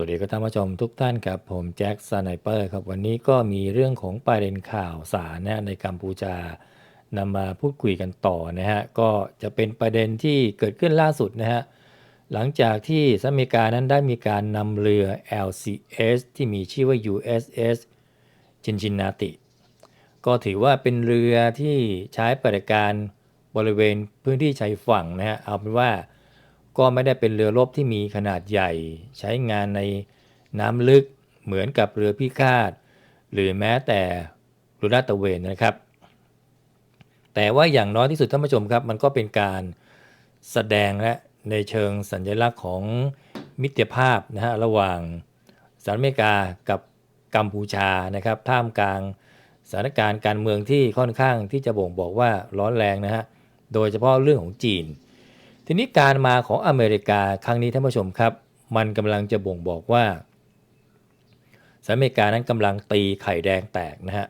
วัสดีครับท่านผู้ชมทุกท่านครับผมแจ็คสไนเปอร์ครับวันนี้ก็มีเรื่องของประเด็นข่าวสารนะในกัมพูชานำมาพูดคุยกันต่อนะฮะก็จะเป็นประเด็นที่เกิดขึ้นล่าสุดนะฮะหลังจากที่สหรัฐอเมริกานั้นได้มีการนำเรือ LCS ที่มีชื่อว่า USS จินจินนาติ ก็ถือว่าเป็นเรือที่ใช้ปฏิการบริเวณพื้นที่ชายฝั่งนะฮะเอาเป็นว่า ก็ไม่ได้เป็นเรือรบที่มีขนาดใหญ่ ใช้งานในน้ำลึกเหมือนกับเรือพิฆาต หรือแม้แต่เรือลาดตระเวนนะครับ แต่ว่าอย่างน้อยที่สุดท่านผู้ชมครับ มันก็เป็นการแสดงและในเชิงสัญลักษณ์ของมิตรภาพนะฮะระหว่างสหรัฐอเมริกากับกัมพูชานะครับ ท่ามกลางสถานการณ์การเมืองที่ค่อนข้างที่จะบ่งบอกว่าร้อนแรงนะฮะโดยเฉพาะเรื่องของจีน ทีนี้การมาของอเมริกาครั้งนี้ท่านผู้ชมครับ มันกำลังจะบ่งบอกว่าสหรัฐอเมริกานั้นกำลังตีไข่แดงแตกนะฮะ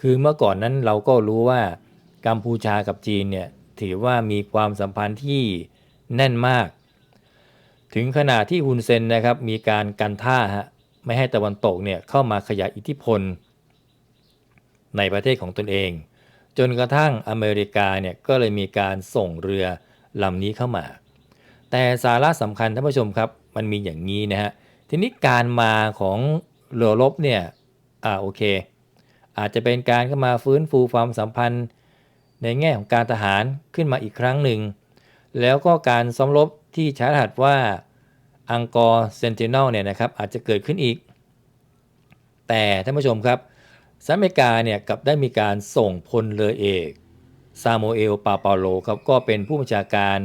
คือเมื่อก่อนนั้นเราก็รู้ว่ากัมพูชากับจีนเนี่ยถือว่ามีความสัมพันธ์ที่แน่นมาก ถึงขนาดที่ฮุนเซนนะครับมีการกันท่าฮะไม่ให้ตะวันตกเนี่ยเข้ามาขยายอิทธิพล ในประเทศของตนเอง จนกระทั่งอเมริกาเนี่ยก็เลยมีการส่งเรือ ลำนี้เข้ามา แต่สาระสำคัญท่านผู้ชมครับ มันมีอย่างนี้นะฮะทีนี้การมาของเรือรบเนี่ยอ่าโอเค อาจจะเป็นการเข้ามาฟื้นฟูความสัมพันธ์ ในแง่ของการทหารขึ้นมาอีกครั้งหนึ่ง แล้วก็การซ้อมรบที่ใช้รหัสว่าอังกอร์เซนติเนลเนี่ยนะครับอาจจะเกิดขึ้นอีก แต่ท่านผู้ชมครับสหรัฐอเมริกาเนี่ยกับได้มีการส่งพลเรือเอก ซาโมเอล ปาเปาโลครับก็เป็นผู้บัญชาการ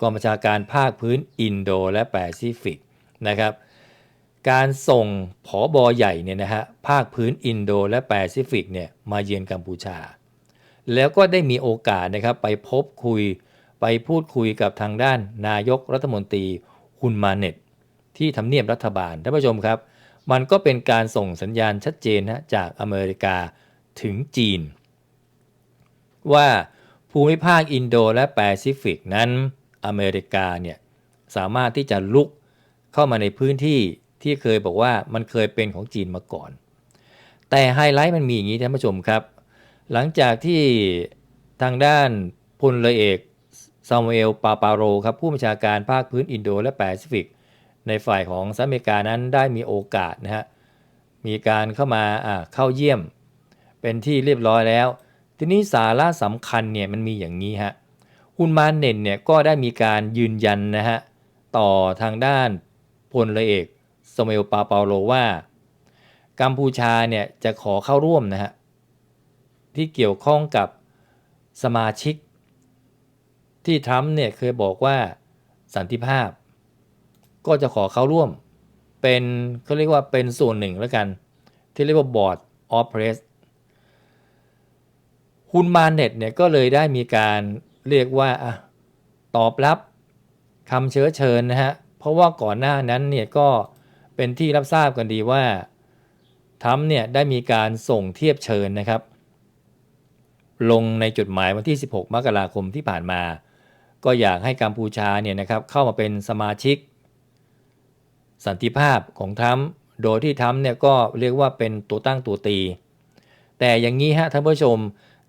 กองบัญชาการภาคพื้นอินโดและแปซิฟิกนะครับการส่งผอบอใหญ่เนี่ยนะฮะภาคพื้นอินโดและแปซิฟิกเนี่ยมาเยือนกัมพูชา แล้วก็ได้มีโอกาสนะครับไปพบคุยไปพูดคุยกับทางด้านนายกรัฐมนตรีฮุนมาเน็ตที่ทำเนียบรัฐบาลท่านผู้ชมครับ มันก็เป็นการส่งสัญญาณชัดเจนนะจากอเมริกาถึงจีน ว่าภูมิภาคอินโดและแปซิฟิกนั้นอเมริกาเนี่ยสามารถที่จะลุกเข้ามาในพื้นที่ที่เคยบอกว่ามันเคยเป็นของจีนมาก่อน แต่ไฮไลท์มันมีอย่างนี้ท่านผู้ชมครับ หลังจากที่ทางด้านพลเรือเอกซามูเอลปาปาโรครับผู้บัญชาการภาคพื้นอินโดและแปซิฟิก ในฝ่ายของสหรัฐอเมริกานั้นได้มีโอกาสนะฮะมีการเข้ามาเข้าเยี่ยม เป็นที่เรียบร้อยแล้ว ทีนี้สาระสำคัญเนี่ยมันมีอย่างนี้ฮะฮุนมานเน่นเนี่ยก็ได้มีการยืนยันนะฮะต่อทางด้านพลเรือเอกซามูเอลปาเปาโรว่า กัมพูชาเนี่ยจะขอเข้าร่วมนะฮะที่เกี่ยวข้องกับสมาชิก ที่ทรัมป์เนี่ยเคยบอกว่าสันติภาพ ก็จะขอเข้าร่วม เป็นเขาเรียกว่าเป็นส่วนหนึ่งแล้วกัน ที่เรียกว่าบอร์ดออฟเพรส ฮุนมาเน็ตเนี่ยก็เลยได้มีการเรียกว่าอตอบรับคำเชื้อเชิญนะฮะ เพราะว่าก่อนหน้านั้นเนี่ยก็เป็นที่รับทราบกันดีว่าทั้มเนี่ยได้มีการส่งเทียบเชิญนะครับ ลงในจดหมายวันที่ 16 มกราคมที่ผ่านมา ก็อยากให้กัมพูชาเนี่ยนะครับเข้ามาเป็นสมาชิก สันติภาพของทั้มโดยที่ทั้มเนี่ยก็เรียกว่าเป็นตัวตั้งตัวตี แต่อย่างนี้ฮะท่านผู้ชม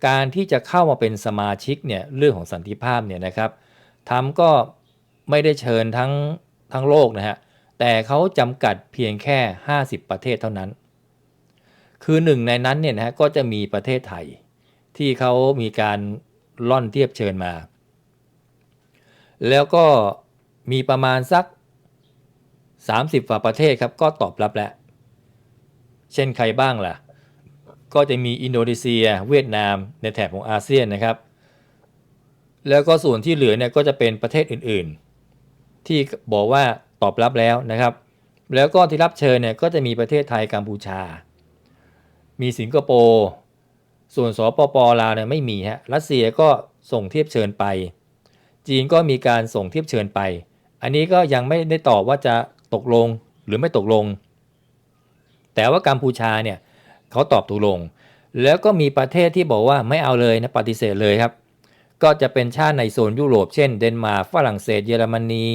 การที่จะเข้ามาเป็นสมาชิกเนี่ยเรื่องของสันติภาพเนี่ยนะครับทัมก็ไม่ได้เชิญทั้งทั้งโลกนะฮะแต่เขาจำกัดเพียงแค่ 50 ประเทศเท่านั้น คือหนึ่งในนั้นเนี่ยนะฮะก็จะมีประเทศไทย ที่เขามีการล่อนเทียบเชิญมา แล้วก็มีประมาณสัก 30ฝ่าประเทศครับก็ตอบรับแล้ว เช่นใครบ้างล่ะ ก็จะมีอินโดนีเซีย เวียดนามในแถบของอาเซียนนะครับ แล้วก็ส่วนที่เหลือเนี่ยก็จะเป็นประเทศอื่นๆ ที่บอกว่าตอบรับแล้วนะครับ แล้วก็ที่รับเชิญเนี่ยก็จะมีประเทศไทยกัมพูชา มีสิงคโปร์ส่วนสปปลาวเนี่ยไม่มีฮะรัสเซียก็ส่งเทียบเชิญไป จีนก็มีการส่งเทียบเชิญไป อันนี้ก็ยังไม่ได้ตอบว่าจะตกลงหรือไม่ตกลง แต่ว่ากัมพูชาเนี่ย เขาตอบตกลง แล้วก็มีประเทศที่บอกว่าไม่เอาเลยนะปฏิเสธเลยครับ ก็จะเป็นชาติในโซนยุโรป เช่น เดนมาร์กฝรั่งเศส เยอรมนี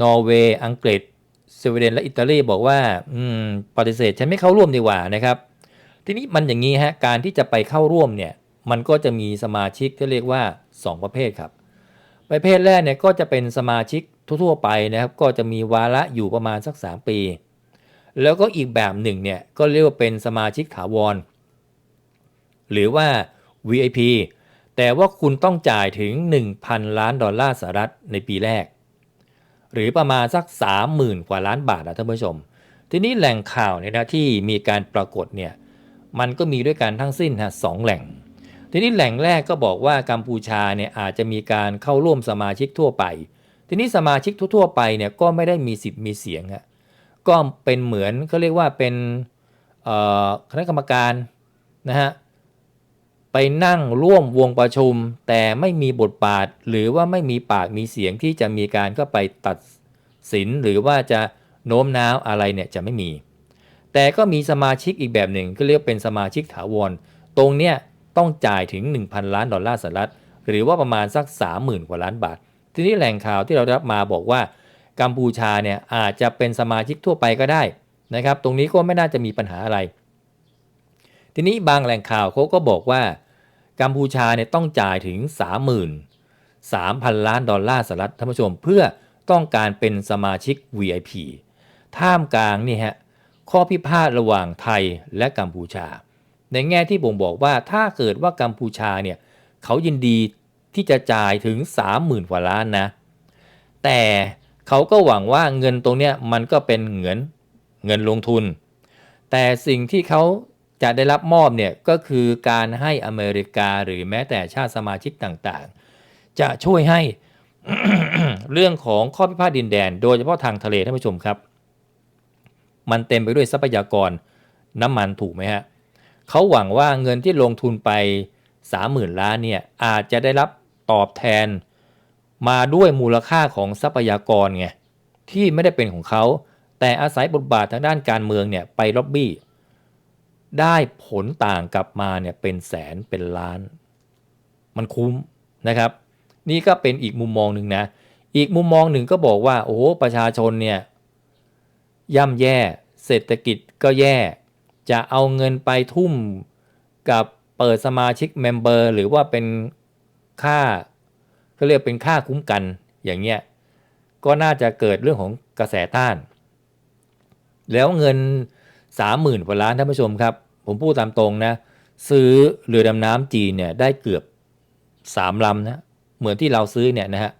นอร์เวย์ อังกฤษสสวีเดนและอิตาลีบอกว่าอืมปฏิเสธฉันไม่เข้าร่วมดีกว่านะครับ ทีนี้มันอย่างนี้ฮะการที่จะไปเข้าร่วมเนี่ยมันก็จะมีสมาชิกที่เรียกว่า 2 ประเภทครับ ประเภทแรกเนี่ยก็จะเป็นสมาชิกทั่วๆไปนะครับ ก็จะมีวาระอยู่ประมาณสัก 3 ปี แล้วก็อีกแบบหนึ่งเนี่ยก็เรียกว่าเป็นสมาชิกถาวร หรือว่า VIP แต่ว่าคุณต้องจ่ายถึง 1,000 ล้านดอลลาร์สหรัฐในปีแรก หรือประมาณสัก 30,000 กว่าล้านบาทนะท่านผู้ชม ทีนี้แหล่งข่าวเนี่ยนะที่มีการปรากฏเนี่ยมันก็มีด้วยกันทั้งสิ้นฮะสองแหล่ง ทีนี้แหล่งแรกก็บอกว่ากัมพูชาเนี่ยอาจจะมีการเข้าร่วมสมาชิกทั่วไป ทีนี้สมาชิกทั่วไปเนี่ยก็ไม่ได้มีสิทธิ์มีเสียงฮะ ก็เป็นเหมือนเขาเรียกว่าเป็นคณะกรรมการนะฮะไปนั่งร่วมวงประชุม แต่ไม่มีบทบาท หรือว่าไม่มีปากมีเสียงที่จะมีการก็ไปตัดสินหรือว่าจะโน้มน้าวอะไรเนี่ยจะไม่มี แต่ก็มีสมาชิกอีกแบบหนึ่งก็เรียกเป็นสมาชิกถาวรตรงเนี้ยต้องจ่ายถึง 1,000 ล้านดอลลาร์สหรัฐหรือว่าประมาณสัก 30,000 กว่าล้านบาท ทีนี้แหล่งข่าวที่เราได้รับมาบอกว่า กัมพูชาเนี่ยอาจจะเป็นสมาชิกทั่วไปก็ได้นะครับ ตรงนี้ก็ไม่น่าจะมีปัญหาอะไร ทีนี้บางแหล่งข่าวเขาก็บอกว่า กัมพูชาเนี่ยต้องจ่ายถึง 33,000 ล้านดอลลาร์สหรัฐท่านผู้ชม เพื่อต้องการเป็นสมาชิก VIP ท่ามกลางนี่ฮะข้อพิพาทระหว่างไทยและกัมพูชา ในแง่ที่ผมบอกว่าถ้าเกิดว่ากัมพูชาเนี่ยเขายินดีที่จะจ่ายถึง 30,000กว่าล้านนะ แต่ เขาก็หวังว่าเงินตรงเนี้ยมันก็เป็นเงินเงินลงทุน แต่สิ่งที่เขาจะได้รับมอบเนี่ยก็คือการให้อเมริกาหรือแม้แต่ชาติสมาชิกต่างๆ จะช่วยให้เรื่องของข้อพิพาทดินแดน โดยเฉพาะทางทะเลท่านผู้ชมครับ มันเต็มไปด้วยทรัพยากรน้ำมันถูกไหมฮะเขาหวังว่าเงินที่ลงทุนไป 30,000 ล้านเนี่ยอาจจะได้รับตอบแทน มาด้วยมูลค่าของทรัพยากรไงที่ไม่ได้เป็นของเขา แต่อาศัยบทบาททางด้านการเมืองเนี่ยไปล็อบบี้ ได้ผลต่างกลับมาเนี่ยเป็นแสนเป็นล้าน มันคุ้มนะครับ นี่ก็เป็นอีกมุมมองหนึ่งนะ อีกมุมมองหนึ่งก็บอกว่า โอ้โหประชาชนเนี่ยย่ำแย่ เศรษฐกิจก็แย่ จะเอาเงินไปทุ่มกับเปิดสมาชิกเมมเบอร์หรือว่าเป็นค่า ก็เรียกเป็นค่าคุ้มกันอย่างเงี้ยก็น่าจะเกิดเรื่องของกระแสต้าน แล้วเงิน 30,000กว่าล้านท่านผู้ชมครับ ผมพูดตามตรงนะ ซื้อเรือดำน้ำจีนเนี่ยได้เกือบ3ลำนะเหมือนที่เราซื้อเนี่ยนะฮะ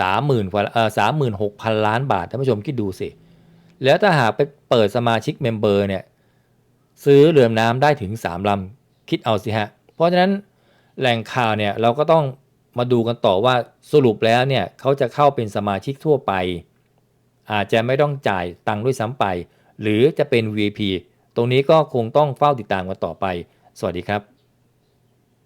สามหมื่นกว่าเออสามหมื่นหกพันล้านบาทท่านผู้ชมคิดดูสิ แล้วถ้าหากไปเปิดสมาชิกเมมเบอร์เนี่ยซื้อเรือดำน้ำได้ถึง3ลำคิดเอาสิฮะ เพราะฉะนั้น แหล่งข่าวเนี่ยเราก็ต้องมาดูกันต่อว่าสรุปแล้วเนี่ยเขาจะเข้าเป็นสมาชิกทั่วไป อาจจะไม่ต้องจ่ายตังค์ด้วยซ้ำไป หรือจะเป็น VIP ตรงนี้ก็คงต้องเฝ้าติดตามกันต่อไป สวัสดีครับ